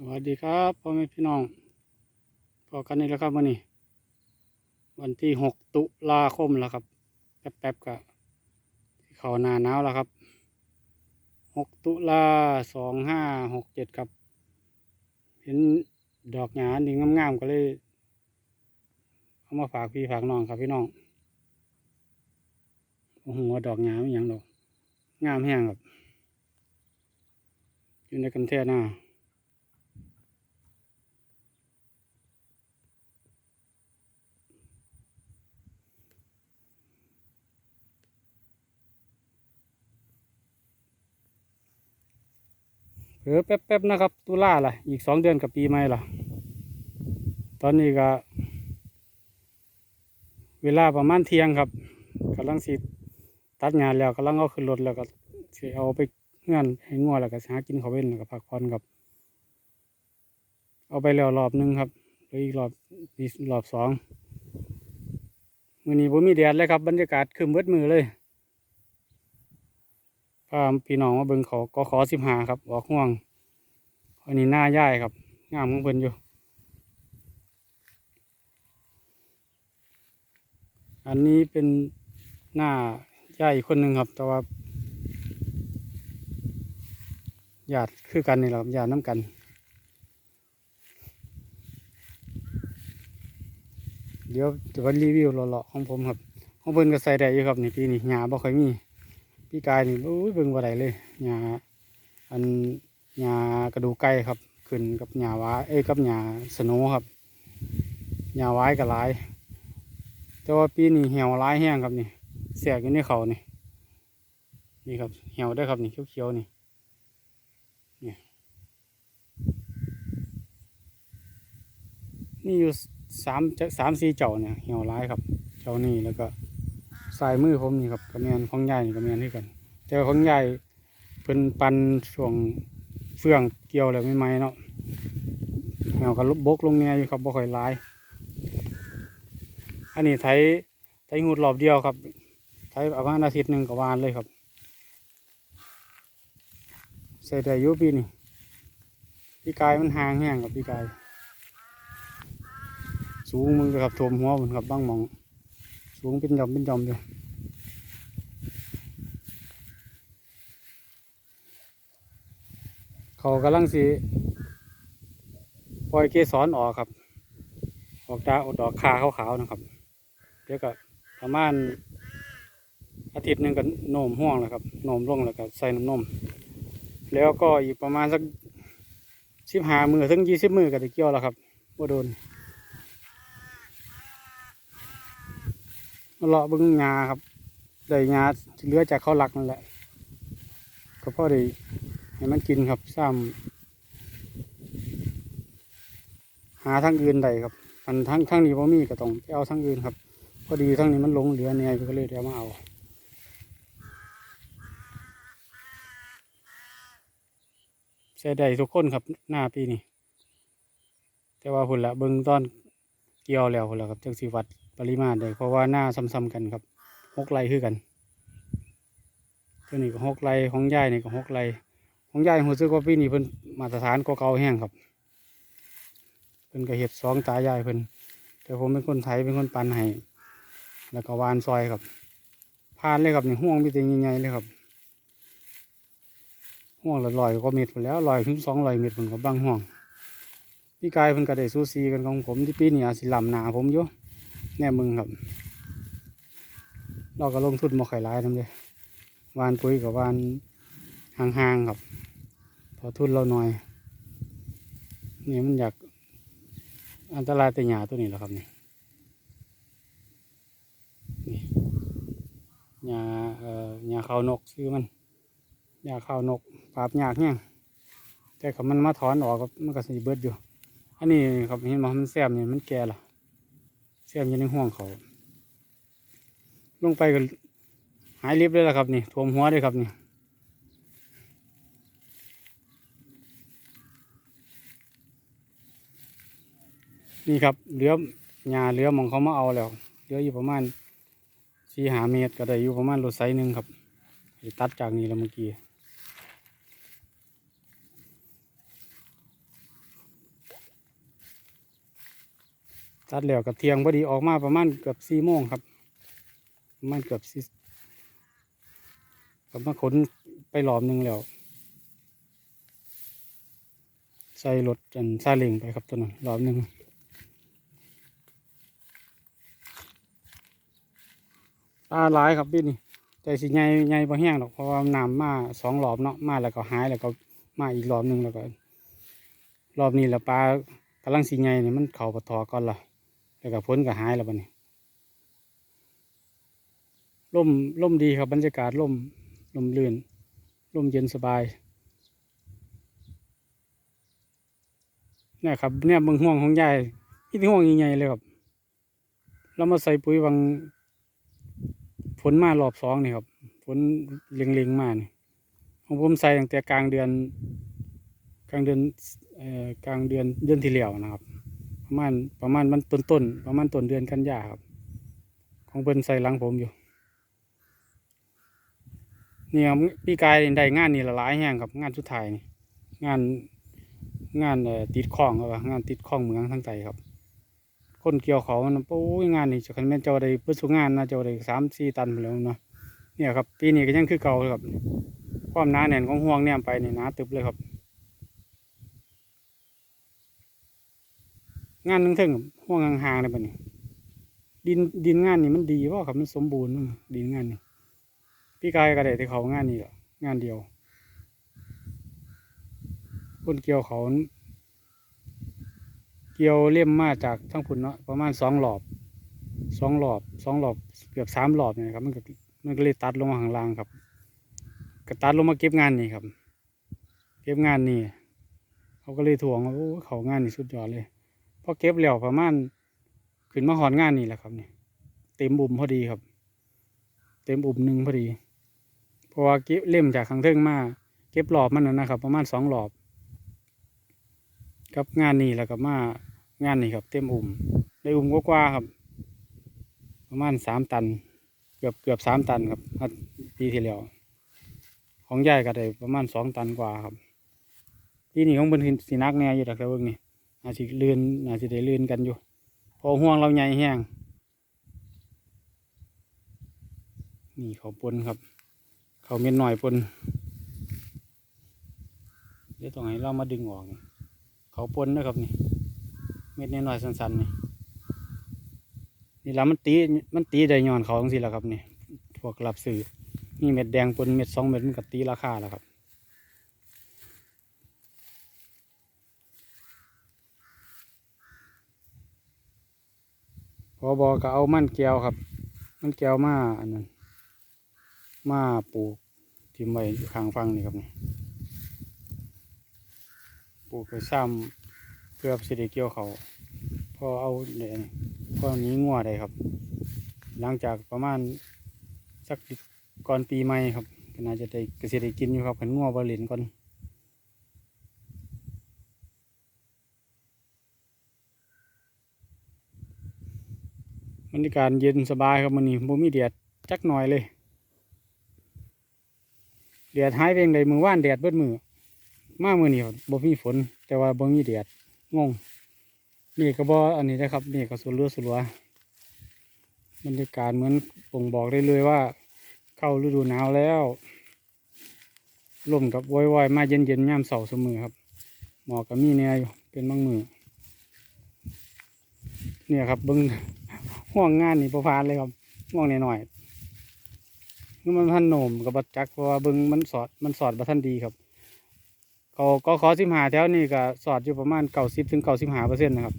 สวัสดีครับพ่อแม่พี่น้องพอกันนี่แล้วครับวันนี้ วันที่หกตุลาคมแล้วครับ แป๊บๆกับเขาหนาหนาวแล้วครับหกตุลาสองห้าหกเจ็ดครับ เห็นดอกหยาดีงามๆก็เลยเอามาฝากพี่ฝากน้องครับพี่น้องโอ้โหดอกหยาไม่หยังดอก งามแห้งครับอยู่ในกันแท่หน้า เออแป๊บๆนะครับ ตุลาล่ะ อีกสองเดือนกับปีใหม่ล่ะ ตอนนี้ก็เวลาประมาณเที่ยงครับกำลังสิตัดงานแล้วกำลังเอาขึ้นรถแล้วก็สิเอาไปงื่อนให้งัวแล้วก็หากินเขาวเว้นแล้วก็พักผ่อนครับ เอาไปแล้วรอบหนึงครับหลืออีกรอบอีกรอบสองมือนี้ผมมีแดดเลยครับบรรยากาศคืมเบิดมือเลยพาพี่น้องมาเบิ่งเขาก็ขอสิบหาครับออกห่วง อันนี้หน้าย่ายครับ งามของเพิ่นอยู่ อันนี้เป็นหน้าย่ายอีกคนหนึ่งครับ แต่ว่าญาติคือกันนี่แหละครับญาติน้ำกันเดี๋ยวจะมารีวิวเลาะๆของผมครับ ของเพิ่นก็ใส่ได้อยู่ครับนี่ปีนี้หญ้าบ่ค่อยมีปีกายนี่โอ้ยเบิ่งบ่ได้เลยหญ้าอัน หญ้ากระดูกไก่ครับ ขึ้นกับหญ้าหวาเอ้ยกับหญ้าสโนว์ครับหญ้าหวายก็หลายแต่ว่าปีนี้เหี่ยวหลายแห้งครับนี่เสียกอยู่ในเขานี่นี่ครับเหี่ยวได้ครับนี่เขียวๆนี่นี่นี่อยู่สามจะสามสี่เจ้าเนี่ยเหี่ยวหลายครับ เจ้านี่แล้วก็สายมือผมนี่ครับกระเมียนของใหญ่กระเมียนที่กันแต่ของใหญ่เพิ่นปันช่วง ฟื่องเกี่ยวแล้วไม่ไหมเนาะเหี่ยวก็ลบบกลงเนี่ยอยู่ครับบ่ค่อยหลาย อันนี้ไถไถหูดรอบเดียวครับไถประมาณอาทิตย์หนึ่งก็วานเลยครับใส่ได้ยุปีนี่พี่กายมันห่างแห้งกับพี่กาย สูงมึงเลยครับท่วมหัวมันครับบ้างหมอง สูงเป็นยอมเป็นยอมอยู่ เขากำลังสิปล่อยเกสรออกครับ ออกดาออกดอกคาขาวๆนะครับ เดี๋ยวก็ประมาณอาทิตย์หนึ่งก็โนมห่วงแล้วครับโนมลงแล้วก็ใส่น้ำนม แล้วก็อีกประมาณสักสิบห้ามือถึงยี่สิบมือก็จะเกี่ยวแล้วครับว่าโดนมาเลาะบึงงาครับได้งาเหลือจากเขาหลักนั่นแหละก็พอด้ ให้มันกินครับซ้ำหาทางอื่นใดครับมันทั้งทั้งนี้พอมีก็ต้องไปเอาทั้งอื่นครับพอดีทั้งนี้มันลงเหลือเนี่ยก็เลยเดี๋ยวมาเอาใช้ได้ทุกคนครับหน้าปีนี้แต่ว่าพุ่นละเบิ่งตอนเกี่ยวแล้วพุ่นละครับจังสิวัดปริมาณได้เพราะว่าหน้าซ้ำๆกันครับหกไรคือกันตัวนี้ก็หกไรของยายนี่ก็หกไร ของยายหูซึกว่าปีนี้เพิ่นมาตรฐานก็เก่าแห้งครับเพิ่นก็เห็ดสองตายายเพิ่นแต่ผมเป็นคนไทยเป็นคนปันให้แล้วก็วานซอยครับพานเลยครับนี่ห่วงมีแต่ใหญ่ๆเลยครับห่วงละลอยก็เม็ดไปแล้วลอยถึงสองลอยเม็ดผมก็บางห่วงพี่กายเพิ่นก็ได้ซูซีกันของผมที่ปีนี้อาจสิลำหนาผมอยู่แน่มึงครับเราก็ลงทุนมาไข่ร้ายทำเลยวานปุ๋ยกับวาน ห่างๆครับพอทุนเราหน่อยนี่มันอยากอันตรายแต่หยาตัวนี้แหละครับนี่นี่หยาเอ่อหยาขาวนกซื้อมันยาข้าวนกปราบยากเนี่ยแต่กับมันมาถอนออกก็มันก็สีเบิดอยู่ อันนี้ครับเห็นบ่มันแซมนี่มันแก่ละแซมยู่ในห่วงเขา ลงไปก็หายริบเลยละครับนี่ท่วมหัวเลยครับนี่ นี่ครับเรือหญ้าเรือมองเขามาเอาแล้วเรืออยู่ประมาณสี่หาเมตรก็ได้อยู่ประมาณรถไซส์หนึ่งครับตัดจากนี้แล้วเมื่อกี้ตัดแล้วกับเทียงพอดีออกมาประมาณเกือบสี่โมงครับประมาณเกือบสี่กับมาขนไปหลอมหนึ่งแล้วใส่รถจนซาเล็งไปครับตัวนั้นหลอมหนึ่ง ปลาหลายครับพี่นี่แต่สิใหญ่ใหญ่พอแห้งหรอกเพราะว่าน้ำมาสองรอบเนาะมาแล้วก็หายแล้วก็มาอีกรอบหนึ่งแล้วก็ รอบนี้แล้วปลากำลังสีใหญ่นี่ยมันเข่าปะทอก่อนละแล้วก็พ้นก็หายแล้วบัดนี้ร่มร่มดีครับบรรยากาศร่มร่มรื่นร่มเย็นสบายเนี่ยครับเนี่ยเบิ่งห่วงของยายที่ห่วงใหญ่เลยครับ เรามาใส่ปุ๋ยวัง นมารอบสองนี่ครับฝนเล็งๆมานี่ของผมใส่ตั้งแต่กลางเดือน กลางเดือนเอ่อกลางเดือนเดือนที่แล้วนะครับ ประมาณประมาณมันต้นต้นๆประมาณต้นเดือนกันยาครับ ของเพิ่นใส่หลังผมอยู่เนี่ยครับพี่กายได้งานนี่ละหลายแห่งครับ งานสุดท้ายนี่งานงานเอ่อติดข้องครับงานติดข้องเมืองทั้งใจครับ คนเกี่ยวเขามันโอ้ยงานนี่จะคันแม่นเจ้าได้เพิ่สุงงานนะเจ้าได้สามสี่ตันไปแล้วเนาะเนี่ยครับปีนี้ก็ยังคือเก่าครับ ความหนาแน่นของห่วงเนี่ยไปนี่หนาตึบเลยครับ งานนึงเทิงห่วงห่างๆเลยปะนี่ดินดินงานนี่มันดีว่าครับมันสมบูรณ์ดินงานนี่พี่กายก็ได้ที่เขางานนี้แหละงานเดียวคนเกี่ยวเขา เกี่ยวเลี่ยมมาจากทั้งพุ่นเนาะประมาณสองหลอบสองหลอบสองหลอบเกือบสามหลอบเนี่ยครับมันก็มันก็เลยตัดลงมาข้างล่างครับก็ตัดลงมาเก็บงานนี่ครับ เก็บงานนี่เขาก็เลยถ่วงโอ้เขางานนี่สุดยอดเลยพอเก็บแล้วประมาณขึ้นมาหอนงานนี่แหละครับเนี่ยเต็มบุ่มพอดีครับ เต็มบุ่มหนึ่งพอดีเพราะว่าเก็บเล่มจากข้างเทิงมาเก็บหลอบมันนะนะครับ ประมาณสองหลอบ กับงานนี้แล้วก็มางานนี้ครับ เต็มอุ่มได้อุ่มกว่าครับ ประมาณสามตัน เกือบเกือบสามตันครับปีที่แล้วของยายก็ได้ประมาณสองตันกว่าครับปีนี้ของเพิ่นสีนักแน่อยู่ดักแต่เบิ่งนี่อาจสิลื่นอาจสิได้ลื่นกันอยู่ พอห่วงเราใหญ่แห้งนี่เขาปนครับ เขาเม็ดหน่อยปนเดี๋ยวต้องให้เรามาดึงออกนี่ เขาปนนะครับนี่ เม็ดน้อยๆสั้นๆนี่นี่ละมันตีมันตีได้ย้อนเขาจังสิละครับนี่พวกรับซื้อมีเม็ดแดงปนเม็ดสองเม็ดมันก็ตีราคาแล้วครับพอบอก็เอามันแก้วครับ มันแก้วมาอันนั้นมาปลูกทิมไว้ข้างฟังนี่ครับนี่ ลูกไปซ้ำเพื่อสิได้เกี่ยวเขาพอเอาเนี่ยพอนี้งัวได้ครับ หลังจากประมาณสักก่อนปีใหม่ครับก็น่าจะได้เกษตรกินอยู่ครับขันงัวบริเวณก่อนบรรยากาศเย็นสบายครับมันนี่บ่มีแดดจักหน่อยเลยแดดหายไปยังไงมือว่านแดดเบิดมือ มามือนี่บ่มีฝน แต่ว่าบ่มีแดดงงนี่ก็บ่อันนี้นะครับนี่ก็สุรัวสุรัวบรรยากาศเหมือนป่งบอกได้เลยว่า เข้าฤดูหนาวแล้วลมกับวอยๆมาเย็นเย็นยามเสาเสมอครับ หมอกก็มีแน่อยู่เป็นบางมือเนี่ยครับบิ้งห่วงงานนี่ประพานเลยครับห่วงหน่อยๆนี่มันพันโหนมกับบัดจักเพราะว่าบิ้งมันสอดมันสอดบัทันดีครับ เขาก็ขอสิบหาแถวนี่ก็สอดอยู่ประมาณเก้าสิบถึงเก้าสิบหาเปอร์เซ็นต์นะครับ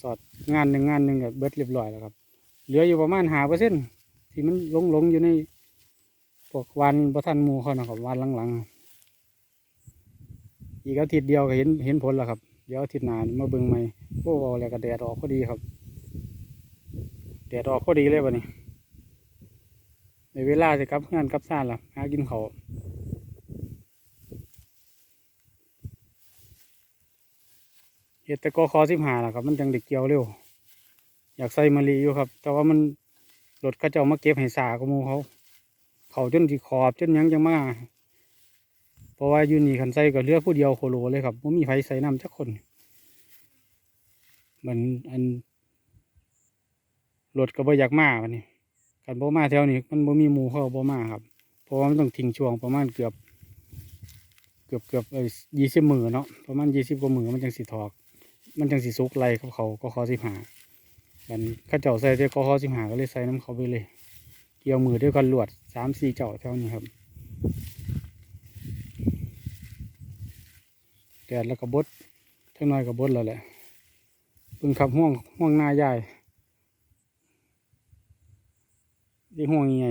สอดงานหนึ่งงานหนึ่งก็เบิดเรียบร้อยแล้วครับ เหลืออยู่ประมาณหาเปอร์เซ็นต์ที่มันหลงหลงอยู่ในพวกวันบัทันมูเขานะครับวันหลังๆ อีกอาทิตย์เดียวก็เห็นเห็นผลแล้วครับ เดี๋ยวอาทิตย์หน้ามาเบิ่งใหม่โอ้เอาแล้วก็แดดออกพอดีครับแดดออกพอดีเลยวันนี้ในเวลาจะกลับงานกลับซ่านละหากินเขา เห็ดต่ก็คอสิบหาล่ะครับ มันจังเด็กเกี่ยวเร็ว อยากใส่มะลิอยู่ครับ แต่ว่ามันรถเขาเจ้ามาเก็บให้สากมูเขา เขาจนที่ขอบจนยังจังมาเพราะว่ายูนี่คันใส่ก็เลือผู้เดียวโคโลเลยครับไม่มีไฟใส่น้ำจักคนเหมือนอันรถก็บ่อยากมาวันนี้กันบ่มาแถวนี้มันบ่มีหมูเขาบ่มาครับ เพราะว่ามันต้องทิ้งช่วงประมาณเกือบ เกือบเกือบเอ้ยี่สิบมือเนาะประมาณยี่สิบกว่ามือมันจังสิถอก มันจังสิสุกไล่เขาเขาก็ข้อสิบหากันข้าเจ้าใส่แต่ก็ขอสิบหาก็เลยใส่น้ำเขาไปเลย เกี่ยวมือด้วยกันลวดสามสี่เจ้าแถวนี้ครับแดดแล้วก็บดเท่าน้อยก็บดแล้วแหละเพิ่งขับห่วงห่วงหน้าใหญ่ที่ห่วงยังไง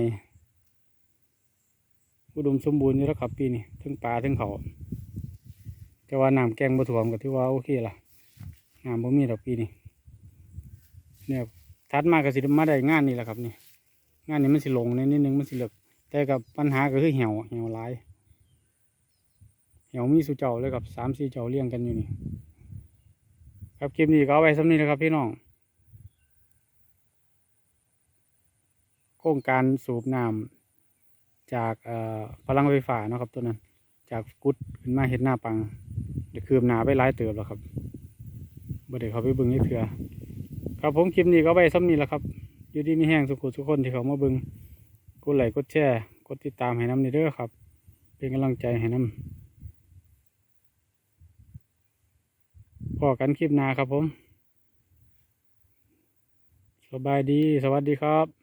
อุดมสมบูรณ์อยู่แล้วครับปีนี้ทั้งปลาทั้งเขาแต่ว่าน้ำแกงบ่ถ่วมก็ถือว่าโอเคล่ะ น้ำบ่มีดอกปีนี้เนี่ยทัดมาก็สิมาได้งานนี่แหละครับนี่งานนี้มันสิลงในนิดนึงมันสิเหลิกแต่กับปัญหาก็คือเหี่ยวเหี่ยวหลายเหี่ยวมีสุเจ้าเลยครับสามสี่เจ้าเลี้ยงกันอยู่นี่ ครับคลิปนี้ก็เอาไว้สำนี้นะครับพี่น้องโครงการสูบน้ำจากพลังไฟฟ้านะครับตัวนั้น จากกุดขึ้นมาเห็ดหน้าปังเดี๋ยวคืบหนาไปหลายเติบแล้วครับ บ่ได้เขาไปเบิ่งนี่เถื่อครับผมคลิปนี้ก็เอาไว้สำนี้แล้วครับ อยู่ดีมีแห้งสุขุทุกคนที่เขามาเบิงกดไลค์กดแชร์กดติดตามให้น้ำในเด้อครับ เป็นกำลังใจให้น้ำพอกันคลิปหน้าครับผม สบายดี สวัสดีครับ